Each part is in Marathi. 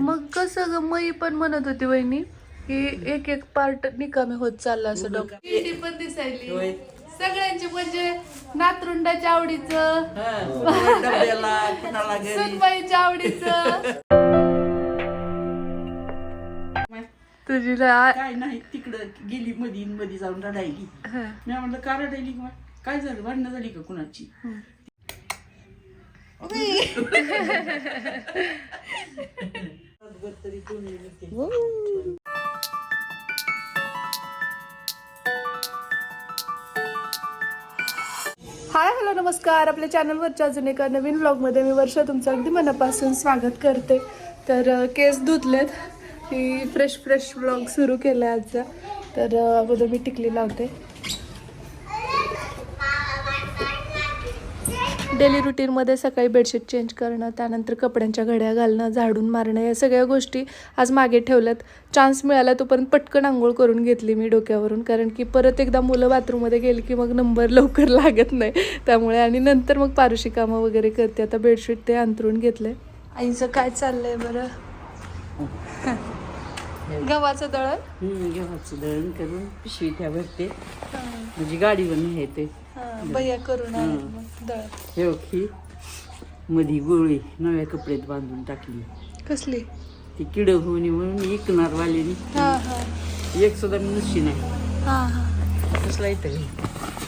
मग कसं ग मई पण म्हणत होती वहिनी की एक एक पार्ट निकामी होत चालला असं डॉक्टर पण दिसायली. सगळ्यांचे म्हणजे नातरुंडाच्या आवडीचं. हा, सुनबाईच्या आवडीचं. तुझी काय नाही तिकडं गेली मधी मधी जाऊन रडायली. मी म्हणलं का रडायली का काय झालं? भांडणं झाली का कुणाची. हाय हॅलो नमस्कार. आपल्या चॅनलवरच्या अजून एका नवीन ब्लॉगमध्ये मी वर्षा तुमचं अगदी मनापासून स्वागत करते. तर केस धुतलेत. की फ्रेश फ्रेश ब्लॉग सुरू केला आहे आजचा. तर अगोदर मी टिकली लावते. डेली रुटीनमध्ये सकाळी बेडशीट चेंज करणं त्यानंतर कपड्यांच्या घड्या घालणं झाडून मारणं या सगळ्या गोष्टी आज मागे ठेवल्यात. चान्स मिळाला तोपर्यंत पटकन आंघोळ करून घेतली मी डोक्यावरून कारण की परत एकदा मुलं बाथरूममध्ये गेली की मग नंबर लवकर लागत नाही. त्यामुळे आणि नंतर मग पारुशी कामं वगैरे करते. आता बेडशीट ते अंतरून आहे आईचं काय चाललंय बरं? गव्हाचं दळण? गव्हाचं दळण करून पिशवी त्या भरते म्हणजे गाडीवर नाही ते. हां करून हे. बघ ही मधी गोळी नव्या कपड्यात बांधून टाकली. कसली? ती किड होऊ नये म्हणून विकणार वाल्यानी हां हां. एक सुद्धा नुसती नाही. हां हां. कसला इथं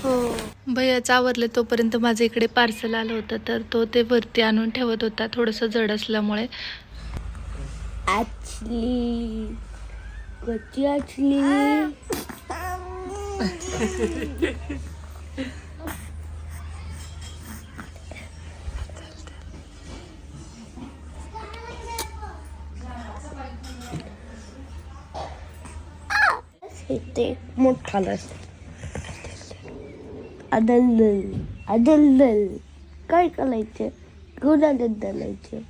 हो? भैयाचं आवरले तोपर्यंत माझं इकडे पार्सल आलं होतं तर तो ते वरती आणून ठेवत होता थोडंसं जड असल्यामुळे. Actually, कच्ची actually. इथे मोठा असतो आदलदल आदलदल. काय करायचं? गुन्हा दलायचं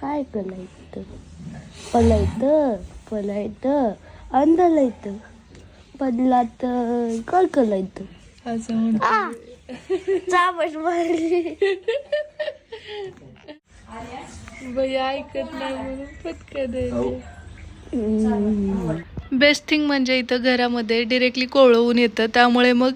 काय करायचं? पलायचं पलायचं अंधलायचं पडला तर काय करायचं? असं मारली. भैया ऐकत नाही म्हणून पटकन बेस्ट थिंग म्हणजे इथं घरामध्ये डिरेक्टली कोळवून येतं. त्यामुळे मग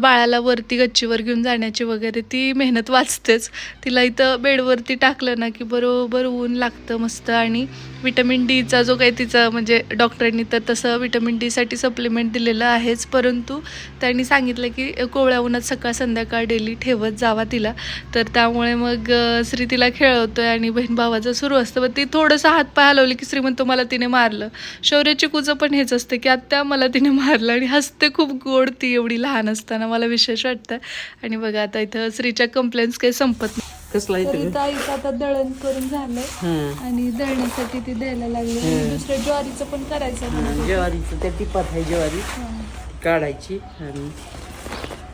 बाळाला वरती गच्चीवर घेऊन जाण्याची वगैरे ती मेहनत वाचतेच. तिला इथं बेडवरती टाकलं ना की बरोबर ऊन लागतं मस्त आणि विटॅमिन डीचा जो काही तिचा म्हणजे डॉक्टरांनी तर तसं विटॅमिन डीसाठी सप्लिमेंट दिलेलं आहेच. परंतु त्यांनी सांगितलं की कोवळ्या उन्हात सकाळ संध्याकाळ डेली ठेवत जावा तिला. तर त्यामुळे मग श्री तिला खेळवतो आहे आणि बहीण भावाचं सुरू असतं. पण ती थोडंसं हातपाय हलवली की श्रीमंत मला तिने मारलं. शौर्याची चिकूचं पण हेच असतं की आत्या मला तिने मारलं आणि हसते खूप गोड ती एवढी लहान असताना मला विशेष वाटतं. आणि बघा आता इथं श्रीच्या कंप्लेंट्स काही संपत नाही. कसला आता दळण करून झालंय आणि दळण्यासाठी ती द्यायला लागली. दुसऱ्या ज्वारीचं पण करायचं. ज्वारीचं त्या टिपात आहे ज्वारी. काढायची आणि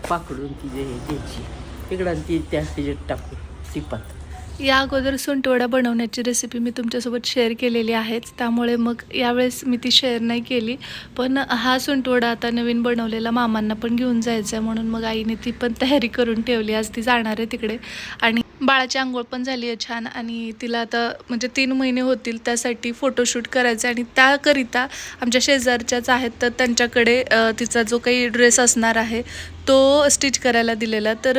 पाकडून ती जे हे द्यायची तिकडं ती त्या टाकू टिपात या अगोदर सुंटवडा बनवण्याची रेसिपी मी तुमच्यासोबत शेअर केलेली आहेच. त्यामुळे मग यावेळेस मी ती शेअर नाही केली. पण हा सुंटवडा आता नवीन बनवलेला मामांना पण घेऊन जायचा आहे म्हणून मग आईने ती पण तयारी करून ठेवली. आज ती जाणार आहे तिकडे. आणि बाळाची आंघोळ पण झाली आहे छान आणि तिला आता म्हणजे तीन महिने होतील त्यासाठी फोटोशूट करायचं आणि त्याकरिता आमच्या शेजारच्याच आहेत तर त्यांच्याकडे तिचा जो काही ड्रेस असणार आहे तो स्टिच करायला दिलेला. तर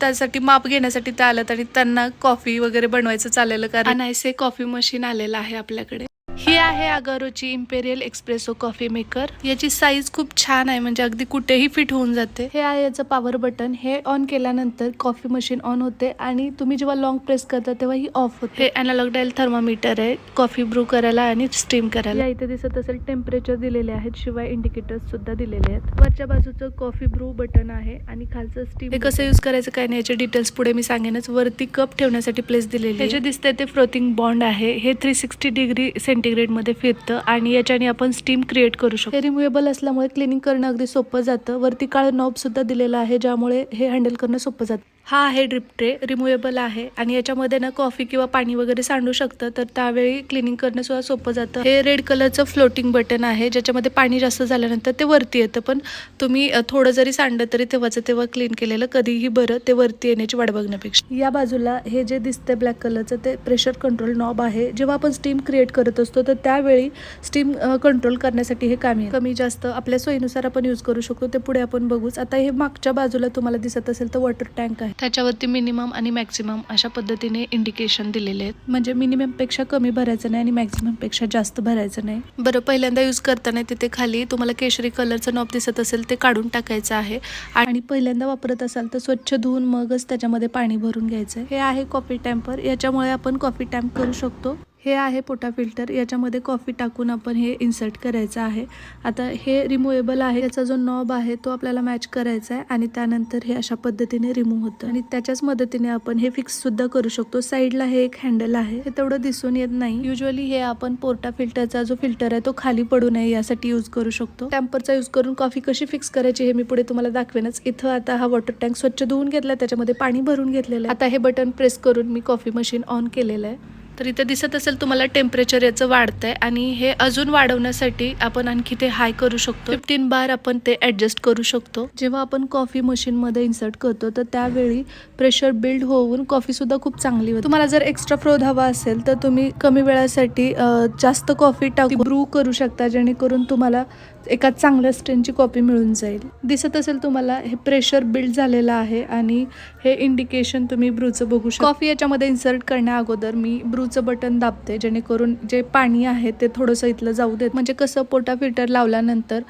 त्यासाठी माप घेण्यासाठी त्या आल्यात आणि त्यांना कॉफी वगैरे बनवायचं चाललेलं कारण अनायसे कॉफी मशीन आलेलं आहे आपल्याकडे. ही आहे अगारोची इम्पेरियल एक्सप्रेसो कॉफी मेकर याची साईज खूप छान आहे म्हणजे अगदी कुठेही फिट होऊन जाते. हे आहे याचं पॉवर बटन हे ऑन केल्यानंतर कॉफी मशीन ऑन होते आणि तुम्ही जेव्हा लॉंग प्रेस करता तेव्हा ही ऑफ होते. हे अनालॉग डायल थर्मामीटर आहे. कॉफी ब्रू करायला आणि स्टीम करायला. इथे दिसत असेल टेम्परेचर दिलेले आहेत शिवाय इंडिकेटर्स सुद्धा दिलेले आहेत. वरच्या बाजूचं कॉफी ब्रू बटन आहे आणि खालचं स्टीम हे कसं यूज करायचं काय नाही याचे डिटेल्स पुढे मी सांगेनच. वरती कप ठेवण्यासाठी प्लेस दिलेली जे दिसतंय ते फ्लोथिंग बॉन्ड आहे. हे थ्री सिक्स्टी डिग्री सेंटीग्रेड मध्ये फिरतं आणि याच्याने आपण स्टीम क्रिएट करू शकतो. रिमुवेबल असल्यामुळे क्लिनिंग करणं अगदी सोपं जातं. वरती काळ नॉब सुद्धा दिलेलं आहे ज्यामुळे हे हँडल करणं सोपं जातं. हा आहे ड्रिप ट्रे रिमुवेबल आहे. आणि याच्यामध्ये ना कॉफी किंवा पाणी वगैरे सांडू शकतं. तर त्यावेळी क्लिनिंग करणं सुद्धा सोपं जातं. हे रेड कलरचं फ्लोटिंग बटन आहे. ज्याच्यामध्ये पाणी जास्त झाल्यानंतर ते वरती येतं. पण तुम्ही थोडं जरी सांडलं तरी तेव्हाचं तेव्हा क्लीन केलेलं कधीही बरं ते वरती येण्याची वाट बघण्यापेक्षा. या बाजूला हे जे दिसतं ब्लॅक कलरचं ते प्रेशर कंट्रोल नॉब आहे. जेव्हा आपण स्टीम क्रिएट करत असतो तर त्यावेळी स्टीम कंट्रोल करण्यासाठी हे कामी आहे. कमी जास्त आपल्या सोयीनुसार आपण यूज करू शकतो. ते पुढे आपण बघूच. आता हे मागच्या बाजूला तुम्हाला दिसत असेल तर वॉटर टँक आहे. त्याच्यावरती मिनिमम आणि मॅक्सिमम अशा पद्धतीने इंडिकेशन दिलेले आहेत. म्हणजे मिनिममपेक्षा कमी भरायचं नाही आणि मॅक्सिममपेक्षा जास्त भरायचं नाही. बरं पहिल्यांदा यूज करताना तिथे खाली तुम्हाला केशरी कलरचं नॉब दिसत असेल ते काढून टाकायचं आहे. आणि पहिल्यांदा वापरत असाल तर स्वच्छ धुवून मगच त्याच्यामध्ये पाणी भरून घ्यायचं हे आहे कॉफी टॅम्पर याच्यामुळे आपण कॉफी टॅम्प करू शकतो. हे आहे पोटा फिल्टर. याच्यामध्ये कॉफी टाकून आपण हे इन्सर्ट करायचं आहे. आता हे रिमुवेबल आहे. याचा जो नॉब आहे तो आपल्याला मॅच करायचा आहे आणि त्यानंतर हे अशा पद्धतीने रिमूव्ह होतं. आणि त्याच्याच मदतीने आपण हे फिक्स सुद्धा करू शकतो. साईडला हे एक हँडल आहे. हे तेवढं दिसून येत नाही. युजली हे आपण पोर्टा फिल्टरचा जो फिल्टर आहे तो खाली पडू नये यासाठी यूज करू शकतो. टॅम्परचा यूज करून कॉफी कशी फिक्स करायची हे मी पुढे तुम्हाला दाखवेनच. इथं आता हा वॉटर टँक स्वच्छ धुवून घेतला त्याच्यामध्ये पाणी भरून घेतलेलं आहे. आता हे बटन प्रेस करून मी कॉफी मशीन ऑन केलेलं आहे. तर इथे दिसत असेल तुम्हाला टेम्परेचर याचं वाढतंय आणि हे अजून वाढवण्यासाठी आपण आणखी ते हाय करू शकतो. फिफ्टीन बार आपण ते ऍडजस्ट करू शकतो. जेव्हा आपण कॉफी मशीन मध्ये इन्सर्ट करतो तर त्यावेळी प्रेशर बिल्ड होऊन कॉफी सुद्धा खूप चांगली होते. तुम्हाला जर एक्स्ट्रा फ्रोध हवा असेल तर तुम्ही कमी वेळासाठी जास्त कॉफी टाकून ब्रू करू शकता जेणेकरून तुम्हाला एका चांगल्या स्ट्रेनची कॉपी मिळून जाईल. दिसत असेल तुम्हाला हे प्रेशर बिल्ड झालेलं आहे आणि हे इंडिकेशन तुम्ही ब्रूचं बघू शकता कॉफी याच्यामध्ये इन्सर्ट करण्या अगोदर मी ब्रूचं बटन दाबते जेणेकरून जे पाणी आहे ते थोडंसं इथलं जाऊ देत. म्हणजे कसं पोटा फिल्टर लावल्यानंतर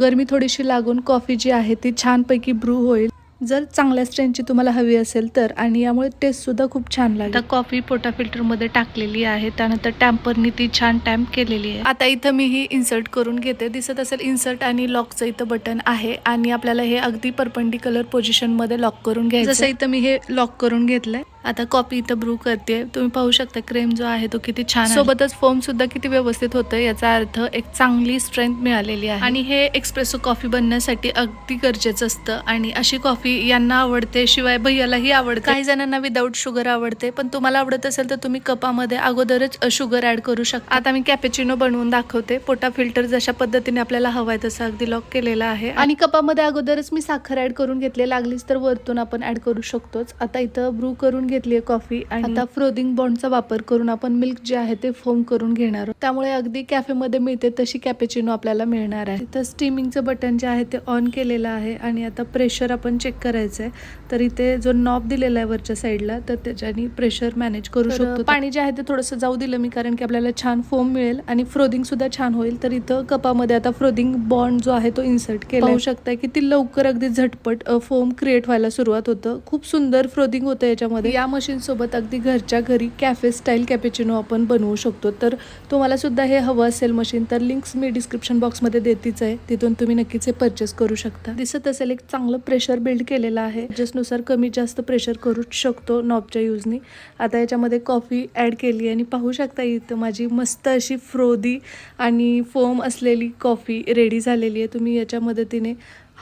गरमी थोडीशी लागून कॉफी जी आहे ती छानपैकी ब्रू होईल. जर चांगल्या स्ट्रेनची तुम्हाला हवी असेल तर आणि यामुळे टेस्ट सुद्धा खूप छान लागेल. आता कॉफी पोटा फिल्टरमध्ये टाकलेली आहे त्यानंतर टॅम्परनी ती छान टॅम्प केलेली आहे. आता इथं मी ही इन्सर्ट करून घेते. दिसत असेल इन्सर्ट आणि लॉकचं इथं बटन आहे आणि आपल्याला हे अगदी परपेंडिक्युलर पोझिशनमध्ये लॉक करून घ्यायचं जसं इथं मी हे लॉक करून घेतलंय. आता कॉफी इथं ब्रू करते. तुम्ही पाहू शकता क्रीम जो आहे तो किती छान सोबतच फोम सुद्धा किती व्यवस्थित होतं याचा अर्थ एक चांगली स्ट्रेंथ मिळालेली आहे. आणि हे एक्सप्रेसो कॉफी बनण्यासाठी अगदी गरजेचं असतं. आणि अशी कॉफी यांना आवडते शिवाय भैयालाही आवडते. काही जणांना विदाऊट शुगर आवडते पण तुम्हाला आवडत असेल तर तुम्ही कपामध्ये अगोदरच शुगर ऍड करू शकता. आता मी कॅपेचिनो बनवून दाखवते. पोटा फिल्टर जशा पद्धतीने आपल्याला हवाय तसं अगदी लॉक केलेला आहे. आणि कपामध्ये अगोदरच मी साखर ऍड करून घेतली लागलीच तर वरतून आपण ऍड करू शकतोच. आता इथं ब्रू करून घेतली आहे कॉफी आणि आता फ्रोदिंग बॉन्डचा वापर करून आपण मिल्क जे आहे ते फोम करून घेणार आहोत. त्यामुळे अगदी कॅफेमध्ये मिळते तशी कॅपेचिनो आपल्याला मिळणार आहे. तर स्टीमिंगचं बटन जे आहे ते ऑन केलेलं आहे आणि आता प्रेशर आपण चेक करायचं आहे तर इथे जो नॉब दिलेला आहे वरच्या साईडला तर त्याच्याने प्रेशर मॅनेज करू शकतो पाणी जे आहे ते थोडंसं जाऊ दिलं मी कारण की आपल्याला छान फोम मिळेल आणि फ्रोदिंग सुद्धा छान होईल. तर इथं कपामध्ये आता फ्रोदिंग बॉन्ड जो आहे तो इन्सर्ट केला पाहू शकता किती लवकर अगदी झटपट फोम क्रिएट व्हायला सुरुवात होतं. खूप सुंदर फ्रोदिंग होतं याच्यामध्ये. या मशीन सोबत अगदी घरच्या घरी कॅफे स्टाईल कॅपेचिनो आपण बनवू शकतो. तर तुम्हाला सुद्धा हे हवं असेल मशीन तर लिंक्स मी डिस्क्रिप्शन बॉक्समध्ये देतीच आहे. तिथून तुम्ही नक्कीच हे परचेस करू शकता. दिसत असेल एक चांगलं प्रेशर बिल्ड केलेलं आहे. टेस्टनुसार कमी जास्त प्रेशर करूच शकतो नॉबच्या यूजनी आता याच्यामध्ये कॉफी ॲड केली आणि पाहू शकता इथं माझी मस्त अशी फ्रोदी आणि फोम असलेली कॉफी रेडी झालेली आहे. तुम्ही याच्या मदतीने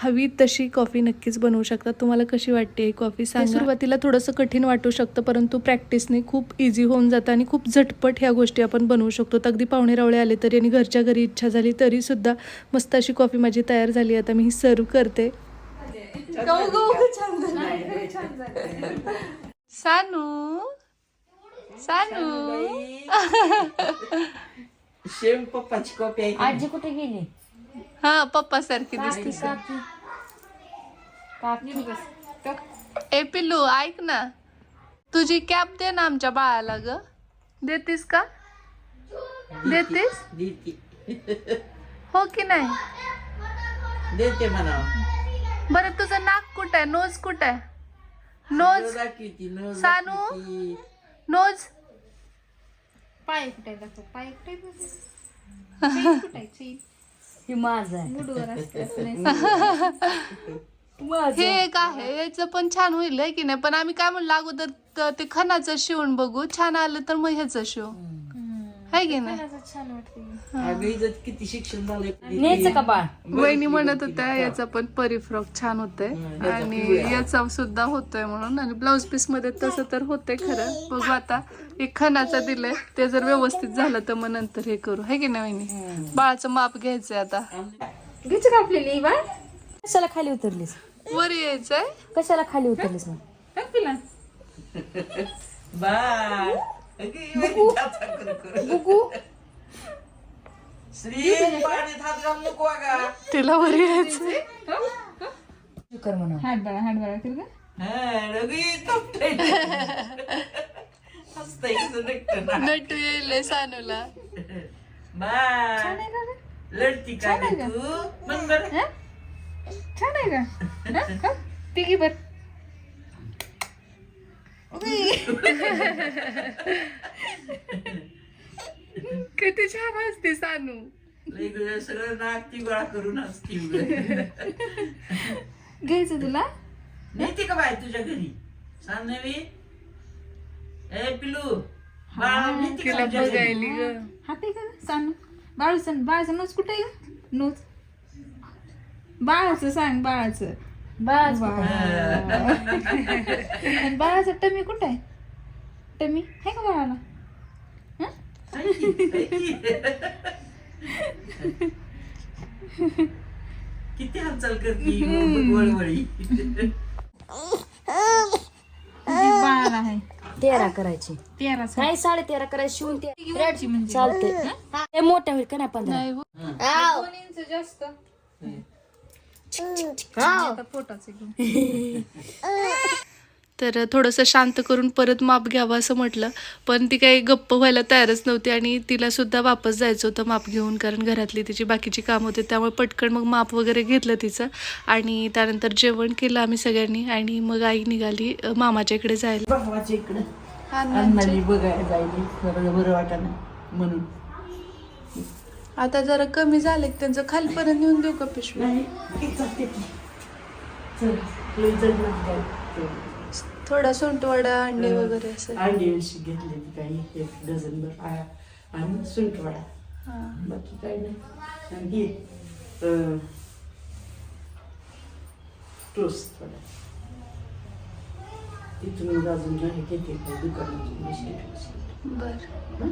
हवी तशी कॉफी नक्कीच बनवू शकता. तुम्हाला कशी वाटते ही कॉफी सांग. सुरुवातीला थोडंसं कठीण वाटू शकतं परंतु प्रॅक्टिसने खूप इझी होऊन जातं आणि खूप झटपट ह्या गोष्टी आपण बनवू शकतो. अगदी पाहुणे रावळे आले तरी आणि घरच्या घरी इच्छा झाली तरीसुद्धा मस्त अशी कॉफी माझी तयार झाली. आता मी ही सर्व करते. सानू सानू. शेम पप्पाची कॉपी आहे आजी कुठे गेली? हा पप्पा सारखी दिसते ए पिल्लू ऐक ना. तुझी कॅप दे ना आमच्या बाळाला ग. देतीस का? देतीस? देते. हो की नाही? देते म्हणा बरं तुझं नाक कुठं आहे? नोज कुठं आहे? नोज? दाखवती नोज सानू? नोज? पाय कुठे दाखव पाय कुठे ही माझं आहे. मुडवर असते. हे एक आहे. याचं पण छान होईल आहे की नाही? पण आम्ही काय म्हणलं अगोदर त- ते खणाचं शिवून बघू. छान आलं तर मग ह्याचं शिव. हाय की नाही? छान वाटते अगं हिचं किती शिक्षण झालंय. न्यायचं का बाळ? वहिनी म्हणत होत्या याचा पण परी फ्रॉक छान होतंय. याचा आणि पिवळा. याचा सुद्धा होतोय म्हणून आणि ब्लाऊज पीसमध्ये तसं तर होतंय खरं. बघू आता एक खणाचा दिलंय ते जर व्यवस्थित झालं तर मग नंतर हे करू. हाय की नाही वहिनी? बाळाचं माप घ्यायचंय आता. घ्यायची का आपल्याला बाळ? कशाला खाली उतरलीस? वर यायचंय. कशाला खाली उतरलीस मग? बाय ही बाई त्याचा करू करू. बुकू श्री पाण्यात हात घालू नको अगं. तिला वर यायचंय कर म्हणून हात बाळा हात बाळा कर का? हा, तपतंय. हसतंय ना. नटू येईल सानूला. बाय. लढती का ग? तू? म्हण बरं. छान आहे का? पिगी बर किती छान असते सानू. सगळं नाक ती गोळा करून असती. घ्यायचं तुला? नेते का बाय तुझ्या घरी? सांग नवी ए पिलू बाळा नेते का तिला तुझ्या घरी? बघायली ग. हात आहे का सांग बाळू सांग. बाळाचं नोच कुठे आहे नोच बाळाचं सांग बाळाचं. बस आणि बाळाचं टमी कुठं आहे? टमी आहे का बाळाला. किती हालचाल करती वळवळी आहे. तेरा करायची. तेरा नाही साडे तेरा करायची शिवून ते साडची म्हणजे? चालते हे? मोठ्या होईल का नाही पंधरा? नाही हो. दोन इंच जास्त. आता पोटाचं घेऊन तर थोडंसं शांत करून परत माप घ्यावं असं म्हटलं. पण ती काही गप्प व्हायला तयारच नव्हती आणि तिला सुद्धा वापस जायचं होतं माप घेऊन कारण घरातली तिची बाकीची कामं होते त्यामुळे पटकन मग माप वगैरे घेतलं तिचं. आणि त्यानंतर जेवण केलं आम्ही सगळ्यांनी आणि मग आई निघाली मामाच्या इकडे जायला. इकडं. बघायला म्हणून. आता जरा कमी झाले त्यांचं खालीपर्यंत नेऊन देऊ का पिशवी? थोडा सुंटवडा अंडे वगैरे असं. अंडी अशी घेतलेली काही एक डझन भर. आणि सुंठवडा हां. बाकी काही नाही. आणि हे थोडा तिथून अजून नाही घेते काही दुकानातून बिस्किट बिस्किट बर.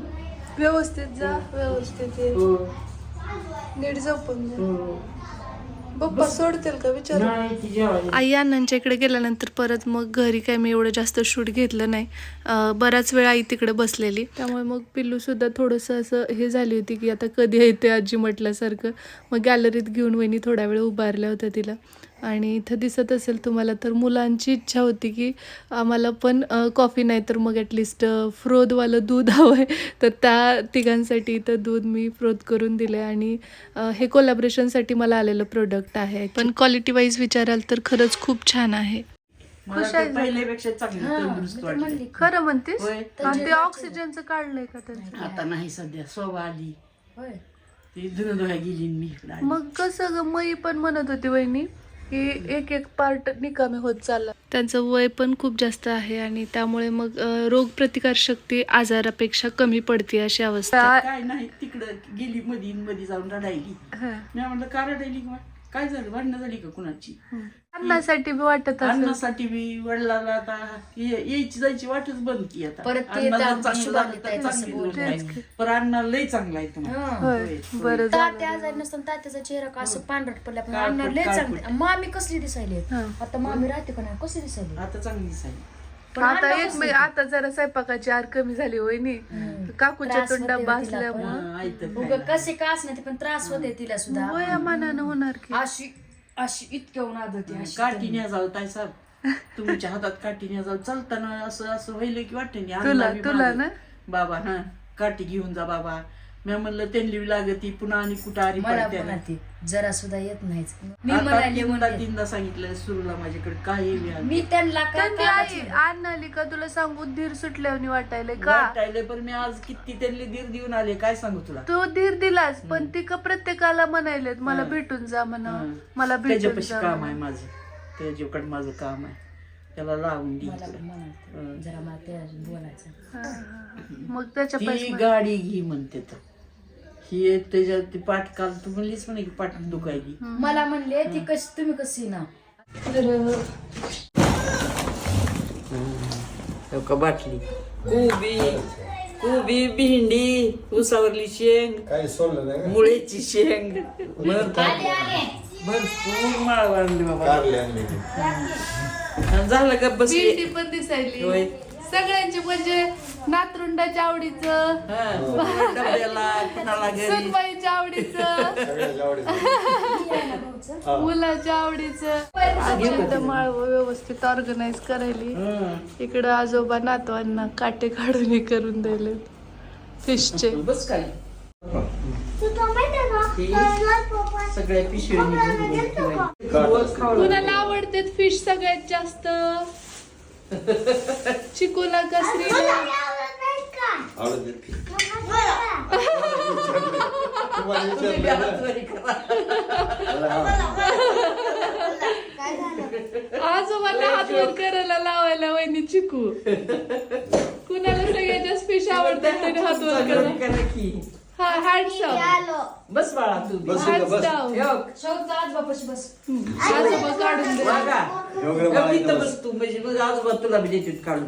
व्यवस्थित जा व्यवस्थित ये. हो. नीट जपून जा. हो. पप्पा सोडतील का विचार नाही ती जेवायला आई अण्णांच्या इकडे गेल्यानंतर परत मग घरी काय मी एवढं जास्त शूट घेतलं नाही. अं, बराच वेळ आई तिकडे बसलेली. त्यामुळे मग पिल्लू सुद्धा थोडंसं असं हे झाली होती की आता कधी येते आजी म्हटल्यासारखं. मग गॅलरीत घेऊन वहिनी थोड्या वेळ उभारल्या होत्या तिला. आणि इथं दिसत असेल तुम्हाला तर मुलांची इच्छा होती की आम्हाला पण कॉफी नाही तर मग ॲटलिस्ट फ्रोदवालं दूध हवं आहे तर त्या तिघांसाठी इथं दूध मी फ्रोद करून दिलं आणि अं, हे कोलॅबरेशनसाठी मला आलेलं प्रोडक्ट आहे. पण क्वालिटी वाईज विचाराल तर खरंच खूप छान आहे. खरं म्हणतेस. आणि ते ऑक्सिजनचं काढलंय का त्यांचं आता नाही सध्या सोबा आली. ती गेली आणि मी. मग कसं ग मई पण म्हणत होती वहिनी की एक एक पार्ट निकामी होत चालला. त्यांचं वय पण खूप जास्त आहे आणि त्यामुळे मग रोग प्रतिकार शक्ती आजारापेक्षा कमी पडते अशी अवस्था. काय नाही तिकडं गेली मधी मधी जाऊन रडायली. मी म्हणलं का रडायली काय झालं? भांडणं झाली का कुणाची? अन्नासाठी बी वाटत असेल. अन्नासाठी मी वडिलाला आता ये- यायची जायची वाटच बंद की आता. परत ते अण्णा जर त्या चांगलं शुभांगी झालं तर ताई चांगली तसं गोष्ट बोलतात. आहे. पण अण्णा लय चांगला आहे तुम्हाला. होय होय, बरं झालं. तात्या आजारी नसताना तात्याचा चेहरा का असं पांढरट पडला पण काळपट, आणणार लय काळपट. चांगली. मामी कसली दिसायली? हा. आता मामी राहते का नाही? कशी दिसायली? आता चांगली दिसायली. आता एक? मी आता जरा स्वयंपाकाची आर कमी झाली वहिनी. काकूच्या त्रास तोंडा तिला बसल्यामुळं हं, उगा. कसे का असणार ते पण त्रास होते तिला सुद्धा वयामानानं होणार की. अशी अशी इतक्या उन्हात होती अशी काठी न्या जाऊ ताई साहेब तुमच्या हातात काठी न्या जाऊ. चालताना असं असं व्हायलं की वाटतं नाही. तुला- तुला ना? बाबा हा काठी घेऊन जा बाबा. मी म्हणलं त्यांनी लागती पुन्हा आणि कुठं आली मला पडते पण ना. ती जरा सुद्धा येत नाहीच मी आता म्हणाले तीनदा सांगितलं सुरूला माझ्याकडे आज? मी त्यांना काय आणली का तुला सांगू धीर सुटल्यावर वाटायला का वाटायलंय, पण मी आज किती त्यांनी दीर देऊन आले काय सांगू तुला तो धीर दिलास पण ती का प्रत्येकाला म्हणायलेत मला हं. भेटून जा म्हणा हं. मला भेटून त्याच्यापाशी जा काम म्हणा. आहे माझं त्याच्याकडे माझं काम आहे त्याला लावून दे मला इकडं. हं. जरा मला त्या बोलायचं हं, हं. मग त्याच्या ती पैसे गाडी घे म्हणते तर ही एक त्याच्यात ती पाठ काल तू म्हणलीस म्हणे की पाठ दुखायली. मला म्हणले ती कशी तुम्ही कशी ना हो का बाटली? कोबी कोबी भेंडी उसावरली शेंग काही सोडलं नाही मुळेची शेंग. भरपूर. भरपूर माळ वाढली बाबा. कारले आणले. आणि झालं का बसली. भेंडी पण दिसायली. होय. सगळ्यांचे म्हणजे नातरुंडाच्या आवडीचं हा, कोणाला डब्याला कुणाला घरी? सुनबाईच्या आवडीचं. सगळ्याच्या आवडीचं. मुलाच्या आवडीचं. माळव व्यवस्थित ऑर्गनाईज करायली. हं. इकडं आजोबा नातवांना काटे काढून हे करून दिले फिशचे बस काय सगळ्या भरून ठेवायची. कुणाला आवडते फिश सगळ्यात जास्त? चिकूला कसरीला आवडत तुम्हाला विचारलं ना? हातवारी करायला लावायला वहिनी चिकू. कुणाला सगळ्यात जास्त फिश आवडतात त्याने हातवारी करा. हा हँड्स बस बाळा तू बस. योग. आज बापाशी बस. आजोबा काढून दे. वागा. बाळा इथं बस. तू म्हणजे मग आजोबा तुला बी काढून.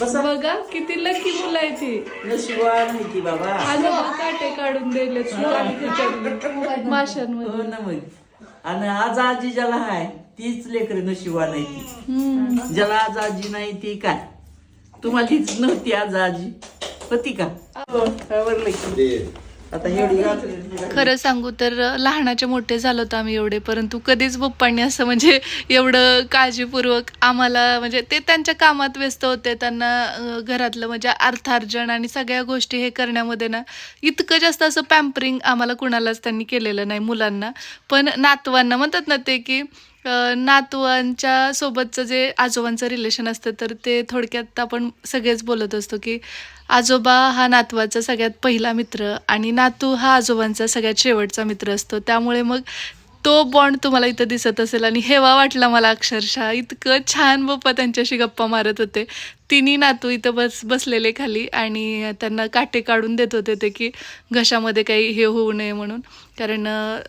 बस. बघा किती लकी मुलं आहे ती बाबा. आजोबा काटे काढून दिले माशांमध्ये. हो ना मग. आणि आज आजी ज्याला हाय तीच लेकर नशिबा नाही ती. ज्याला आज आजी नाही ती काय? तुम्हाला हीच नव्हती आज आजी. होती का हो. आता एवढी. खरं सांगू तर लहानाचे मोठे झालो होतो आम्ही एवढे परंतु कधीच पप्पांनी असं म्हणजे एवढं काळजीपूर्वक आम्हाला म्हणजे ते त्यांच्या कामात व्यस्त होते त्यांना घरातलं म्हणजे अर्थार्जन आणि सगळ्या गोष्टी हे करण्यामध्ये ना इतकं जास्त असं पॅम्परिंग आम्हाला कुणालाच त्यांनी केलेलं नाही मुलांना पण नातवांना म्हणतात ना ते की नातवांच्या सोबतचं जे आजोबांचं रिलेशन असतं तर ते थोडक्यात आपण सगळेच बोलत असतो की आजोबा हा नातवाचा सगळ्यात पहिला मित्र आणि नातू हा आजोबांचा सगळ्यात शेवटचा मित्र असतो. त्यामुळे मग तो बॉन्ड तुम्हाला इथं दिसत असेल आणि हेवा वाटला मला अक्षरशः. इतकं छान बाप्पा त्यांच्याशी गप्पा मारत होते. तिन्ही नातू इथं बस बसलेले खाली आणि त्यांना काटे काढून देत होते ते की घशामध्ये काही हे होऊ नये म्हणून. कारण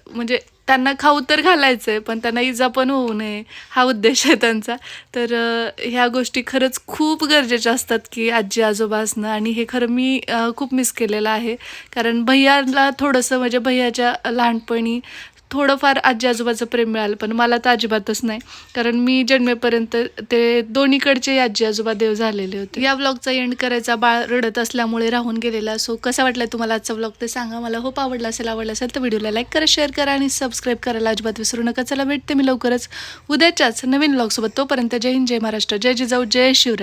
म्हणजे त्यांना खाऊ तर घालायचं आहे पण त्यांना इजा पण होऊ नये हा उद्देश आहे त्यांचा. तर ह्या गोष्टी खरंच खूप गरजेच्या असतात की आजी आजोबा असणं आणि हे खरं मी खूप मिस केलेलं आहे. कारण भैयाला थोडंसं म्हणजे भैयाच्या लहानपणी थोडंफार आजी आजोबाचं प्रेम मिळालं पण मला तर अजिबातच नाही. कारण मी जन्मेपर्यंत ते दोन्हीकडचे आजी आजोबा देव झालेले होते. या व्लॉगचा एंड करायचा बाळ रडत असल्यामुळे राहून गेलेला सो कसा वाटला तुम्हाला आजचा ब्लॉग ते सांगा. मला होप आवडला असेल आवडला असेल तर व्हिडिओला लाईक करा शेअर करा आणि सबस्क्राईब करायला अजिबात विसरू नका. चला भेटते मी लवकरच उद्याच्याच नवीन ब्लॉगसोबत तोपर्यंत जय हिंद जय महाराष्ट्र जय जिजाऊ जय शिवराय.